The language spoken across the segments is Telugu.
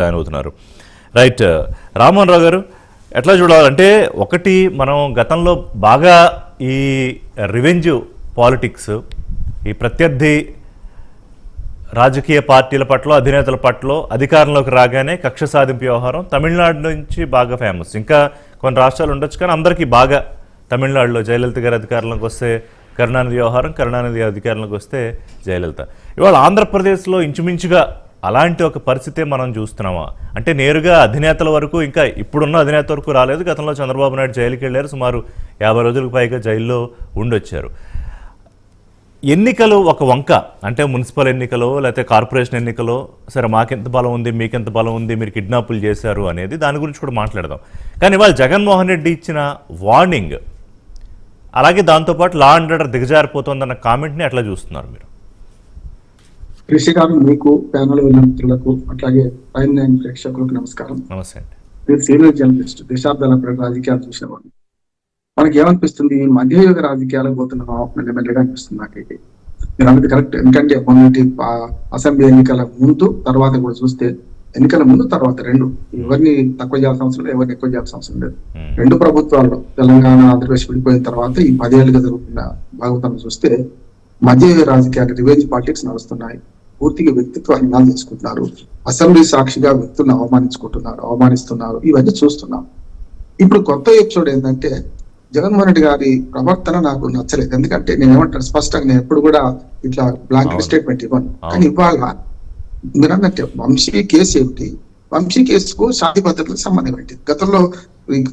జాయిన్ అవుతున్నారు రైట్ రామ్మోహన్ రావు గారు ఎట్లా చూడాలంటే ఒకటి మనం గతంలో బాగా ఈ రివెంజ్ పాలిటిక్స్ ఈ ప్రత్యర్థి రాజకీయ పార్టీల పట్ల అధినేతల పట్ల అధికారంలోకి రాగానే కక్ష సాధింపు వ్యవహారం తమిళనాడు నుంచి బాగా ఫేమస్ ఇంకా కొన్ని రాష్ట్రాలు ఉండొచ్చు కానీ అందరికీ బాగా తమిళనాడులో జయలలిత గారి అధికారంలోకి వస్తే కరుణానిధి వ్యవహారం కరుణానిధి అధికారంలోకి వస్తే జయలలిత. ఇవాళ ఆంధ్రప్రదేశ్లో ఇంచుమించుగా అలాంటి ఒక పరిస్థితే మనం చూస్తున్నామా? అంటే నేరుగా అధినేతల వరకు ఇంకా ఇప్పుడున్న అధినేత వరకు రాలేదు. గతంలో చంద్రబాబు నాయుడు జైలుకి వెళ్ళారు. సుమారు యాభై రోజులకు పైగా జైల్లో ఉండొచ్చారు. ఎన్నికలు ఒక వంక. అంటే మున్సిపల్ ఎన్నికలో లేకపోతే కార్పొరేషన్ ఎన్నికలో సరే మాకెంత బలం ఉంది మీకెంత బలం ఉంది మీరు కిడ్నాపులు చేశారు అనేది దాని గురించి కూడా మాట్లాడదాం. కానీ ఇవాళ జగన్మోహన్ రెడ్డి ఇచ్చిన వార్నింగ్ అలాగే దాంతోపాటు లా అండ్ ఆర్డర్ దిగజారిపోతుందన్న కామెంట్ని ఎట్లా చూస్తున్నారు మీరు. రిషి గారు మీకు ప్యానల్ మిత్రులకు అట్లాగే ప్రైమ్ నైన్ ప్రేక్షకులకు నమస్కారం. నమస్తే మీరు సీనియర్ జర్నలిస్ట్ దశాబ్దాల రాజకీయాలు చూసిన వాళ్ళు మనకి ఏమనిపిస్తుంది మధ్యయుగ రాజకీయాలకు పోతున్నాం మెల్లమెల్లగా అనిపిస్తుంది నాకైతే. మీరు అన్నది కరెక్ట్. ఎందుకంటే మొన్నటి అసెంబ్లీ ఎన్నికల ముందు తర్వాత కూడా చూస్తే ఎన్నికల ముందు తర్వాత రెండు. ఎవరిని తక్కువ చేయాల్సిన అవసరం లేదు ఎవరిని ఎక్కువ చేయాల్సిన అవసరం లేదు. రెండు ప్రభుత్వాల్లో తెలంగాణ ఆంధ్రప్రదేశ్ విడిపోయిన తర్వాత ఈ పదేళ్ళుగా జరుగుతున్న భాగవతం చూస్తే మధ్య రాజకీయాలు రివెంజ్ పాలిటిక్స్ నడుస్తున్నాయి. పూర్తిగా వ్యక్తిత్వ హీనాలు చేసుకుంటున్నారు అసెంబ్లీ సాక్షిగా వ్యక్తులను అవమానించుకుంటున్నారు అవమానిస్తున్నారు. ఇవన్నీ చూస్తున్నాం. ఇప్పుడు కొత్త ఎపిసోడ్ ఏంటంటే జగన్మోహన్ రెడ్డి గారి ప్రవర్తన నాకు నచ్చలేదు. ఎందుకంటే నేను ఏమంటాను స్పష్టంగా నేను ఎప్పుడు కూడా ఇట్లా బ్లాంక్ అవును. స్టేట్మెంట్ ఇవ్వను. కానీ ఇవాళ మీరు అన్నట్టే వంశీ కేసు ఏమిటి? వంశీ కేసుకు శాంతి భద్రతలకు సంబంధం ఏంటి? గతంలో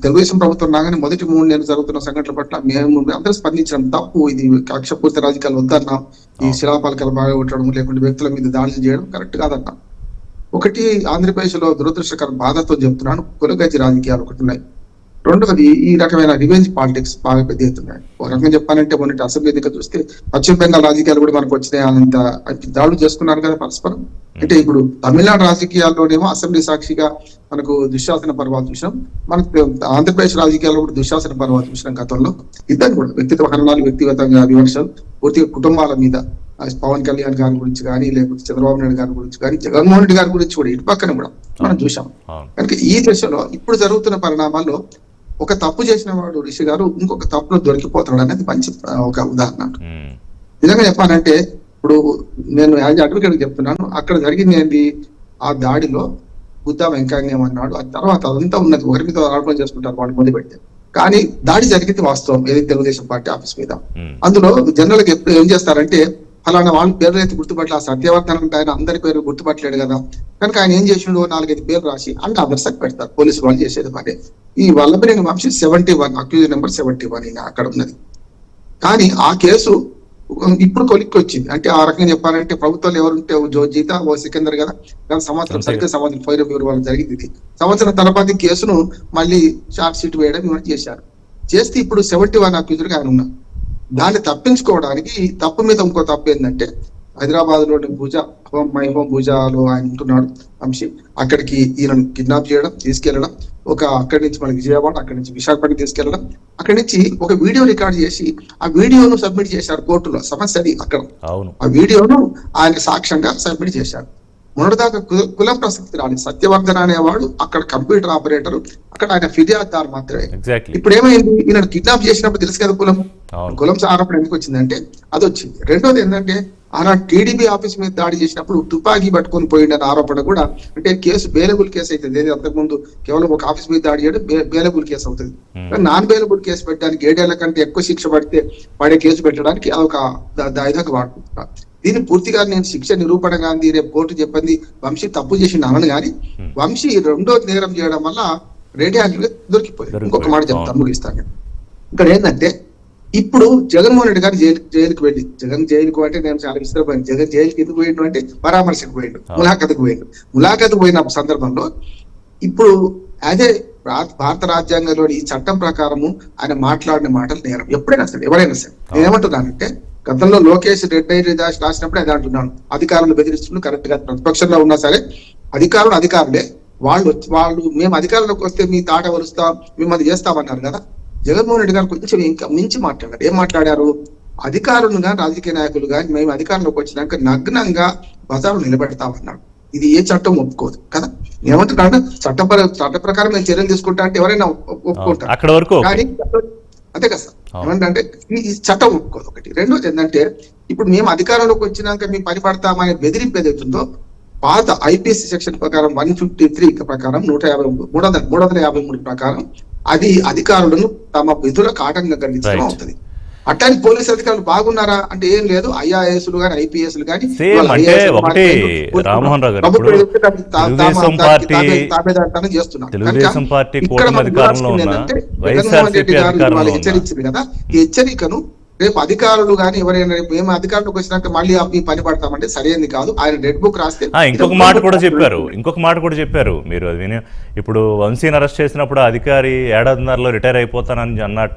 తెలుగుదేశం ప్రభుత్వం రాగానే మొదటి మూడు నెలలు జరుగుతున్న సంఘటనల పట్ల మేము అందరూ స్పందించడం తప్పు. ఇది కక్షపూర్తి రాజకీయాలు వద్దన్నాం ఈ శిలాపాలకలు బాగా కొట్టడం లేకుంటే వ్యక్తుల మీద దాడులు చేయడం కరెక్ట్ కాదన్నాం. ఒకటి ఆంధ్రప్రదేశ్లో దురదృష్టకర బాధతో చెప్తున్నాను కులగజ్జి రాజకీయాలు ఒకటి ఉన్నాయి. రెండవది ఈ రకమైన రివెంజ్ పాలిటిక్స్ బాగా పెద్ద ఎత్తున్నాయి ఒక రకంగా చెప్పాలంటే మొన్నటి అసెంబ్లీ ఎన్నిక చూస్తే పశ్చిమ బెంగాల్ రాజకీయాలు కూడా మనకు వచ్చినాయి అంత దాడులు చేసుకున్నారు కదా పరస్పరం. అంటే ఇప్పుడు తమిళనాడు రాజకీయాల్లోనేమో అసెంబ్లీ సాక్షిగా మనకు దుశ్శాసన పర్వాలు చూసినాం. మనకు ఆంధ్రప్రదేశ్ రాజకీయాల్లో కూడా దుశ్శాసన పర్వాలు చూసినాం గతంలో. ఇద్దరు కూడా వ్యక్తిత్వ హరణాలు వ్యక్తిగతంగా విమర్శలు పూర్తిగా కుటుంబాల మీద పవన్ కళ్యాణ్ గారి గురించి కానీ లేకపోతే చంద్రబాబు నాయుడు గారి గురించి కానీ జగన్మోహన్ రెడ్డి గారి గురించి కూడా ఇటు పక్కన కూడా మనం చూసాం అవును కనుక ఈ దశలో ఇప్పుడు జరుగుతున్న పరిణామాల్లో ఒక తప్పు చేసిన వాడు రిషి గారు ఇంకొక తప్పులో దొరికిపోతాడు అనేది మంచి ఒక ఉదాహరణ. నిజంగా చెప్పాలంటే ఇప్పుడు నేను యాజ్ అడ్వకేట్ చెప్తున్నాను అక్కడ జరిగింది ఏంటి? ఆ దాడిలో బుద్ధ వెంకయ్యం అన్నాడు ఆ తర్వాత అదంతా ఉన్నది ఒకరి మీద ఆరోపణ చేసుకుంటారు వాళ్ళు మొదలు పెడితే. కానీ దాడి జరిగింది వాస్తవం ఏది తెలుగుదేశం పార్టీ ఆఫీస్ మీద. అందులో జనరల్గా ఎప్పుడు ఏం చేస్తారంటే ఫలానా వాళ్ళ పేర్లు అయితే గుర్తుపట్ల ఆ సత్యవర్ధన్ ఆయన అందరి పేరు గుర్తుపట్టలేడు కదా. కనుక ఆయన ఏం చేసిండు? నాలుగైదు పేర్లు రాసి అంటే అదర్స్ పెడతారు. పోలీసు వాళ్ళు చేసేది పని ఈ Vallabhaneni Vamsi seventy one accused number seventy one అక్కడ ఉన్నది. కానీ ఆ కేసు ఇప్పుడు కొలిక్కి వచ్చింది అంటే ఆ రకంగా చెప్పాలంటే ప్రభుత్వాలు ఎవరుంటే ఓ జో జీత ఓ సికందర్ కదా. గత సంవత్సరం సరిగ్గా సంవత్సరం రూపీ వాళ్ళు జరిగింది ఇది. సంవత్సరం తర్వాత కేసును మళ్ళీ చార్జ్ షీట్ వేయడం ఇవన్నీ చేశారు. చేస్తే ఇప్పుడు సెవెంటీ వన్ అక్యూజర్ ఆయన ఉన్నారు. దాన్ని తప్పించుకోవడానికి తప్పు మీద ఇంకో తప్పు ఏంటంటే హైదరాబాద్లోని భుజ హోమ్ మై హోమ్ భుజాలో ఆయన ఉంటున్నాడు. వంశీ అక్కడికి ఈయనను కిడ్నాప్ చేయడం తీసుకెళ్ళడం ఒక అక్కడి నుంచి మనకి విజయవాడ అక్కడి నుంచి విశాఖపట్నం తీసుకెళ్ళడం అక్కడి నుంచి ఒక వీడియో రికార్డ్ చేసి ఆ వీడియోను సబ్మిట్ చేశారు కోర్టులో. సమస్య అది అక్కడ ఆ వీడియోను ఆయన సాక్ష్యంగా సబ్మిట్ చేశారు. మొన్నటిదాకా కులం ప్రసక్తి రాని సత్యవర్ధన్ అనేవాడు అక్కడ కంప్యూటర్ ఆపరేటర్. అక్కడ ఆయన ఫిర్యాదుదారు మాత్రమే. ఇప్పుడు ఏమైంది ఈయన కిడ్నాప్ చేసినప్పుడు తెలుసు కదా కులం. కులం ఆరోపణ ఎందుకు వచ్చిందంటే అది వచ్చింది రెండోది ఏంటంటే ఆనాడు టీడీపీ ఆఫీస్ మీద దాడి చేసినప్పుడు తుపాకీ పట్టుకొని పోయిండన్న ఆరోపణ కూడా అంటే కేసు బేలబుల్ కేసు అవుతుంది ఏది అంతకుముందు కేవలం ఒక ఆఫీస్ మీద దాడి చేయడం బేలబుల్ కేసు అవుతుంది. కానీ నాన్ బేలబుల్ కేసు పెట్టడానికి ఏడేళ్ళ కంటే ఎక్కువ శిక్ష పడితే పడే కేసు పెట్టడానికి అదొక దాయుధంగా వాడుకుంటున్నారు దీన్ని పూర్తిగా నేను శిక్ష నిరూపణ గాంధీ రేపు కోర్టు చెప్పింది. వంశీ తప్పు చేసి అనను కానీ మ్మ్. వంశీ రెండో నేరం చేయడం వల్ల రెడీ హ్యాండ్ దొరికిపోయింది ఇంకొక మాట చెప్తాను ముగిస్తాను. ఇక్కడ ఏంటంటే ఇప్పుడు జగన్మోహన్ రెడ్డి గారు జైలు జైలుకి వెళ్ళి జగన్ జైలుకు అంటే నేను చాలా విసిరిపోయాను జగన్ జైలుకి ఎందుకు పోయిండు అంటే పరామర్శకు పోయిండు. ములాఖతుకు పోయిండు. ములాఖతుకు పోయిన సందర్భంలో ఇప్పుడు అదే భారత రాజ్యాంగంలోని ఈ చట్టం ప్రకారము ఆయన మాట్లాడిన మాటలు నేరం. ఎప్పుడైనా సరే ఎవరైనా సరే. నేను ఏమంటున్నానంటే గతంలో లోకేష్ రెడ్ డైరీ దాచి రాసినప్పుడే అదే అంటున్నాను. అధికారులను బెదిరిస్తున్నారు కరెక్ట్గా ప్రతిపక్షంలో ఉన్నా సరే అధికారులు అధికారులే. వాళ్ళు వాళ్ళు మేము అధికారంలోకి వస్తే మీ తాట వరుస్తాం మేము అది చేస్తామన్నారు కదా. జగన్మోహన్ రెడ్డి గారు కొంచెం ఇంకా మించి మాట్లాడారు. ఏం మాట్లాడారు? అధికారులుగా రాజకీయ నాయకులు కానీ మేము అధికారంలోకి వచ్చినాక నగ్నంగా బజారు నిలబెడతామన్నాడు ఇది ఏ చట్టం ఒప్పుకోదు కదా? ఏమంటున్నా చట్ట చట్ట ప్రకారం మేము చర్యలు తీసుకుంటా అంటే ఎవరైనా ఒప్- ఒప్పుకుంటారు. అక్కడ వరకు. కానీ అంతే కదా సార్. ఏమంటే ఈ చట్టం ఒప్పుకోదు ఒకటి. రెండోది ఏంటంటే ఇప్పుడు మేము అధికారంలోకి వచ్చినాక మేము పని పడతామనే బెదిరింపు ఏదైతుందో పాత ఐపీఎస్ సెక్షన్ ప్రకారం వన్ ఫిఫ్టీ త్రీ ప్రకారం నూట యాభై మూడు వందల మూడు వందల యాభై మూడు ప్రకారం అది అధికారులను తమ విధులకు ఆటంకం కలిగించడం. అవుతుంది. అట్లాంటి పోలీసు అధికారులు బాగున్నారా? అంటే ఏం లేదు. ఐఆర్ఎస్లు కానీ ఐపీఎస్లు కానీ IAS లు ఒకటి మాట్లాడుతూ రామ్మోహన్ రావు తెలుగుదేశం పార్టీ- హెచ్చరించింది కదా ఈ హెచ్చరికను రేపు అధికారులు కానీ ఎవరైనా రేపు ఏమైనా అధికారులకు వచ్చినాక మళ్ళీ మీ పని పడతామంటే సరైనది కాదు. ఆయన రెడ్ బుక్ రాస్తే ఇంకొక మాట కూడా చెప్పారు. ఇంకొక మాట కూడా చెప్పారు. మీరు అది విని ఇప్పుడు వంశీని అరెస్ట్ చేసినప్పుడు అధికారి ఏడాదిన్నరలో రిటైర్ అయిపోతానని అన్నట్ట.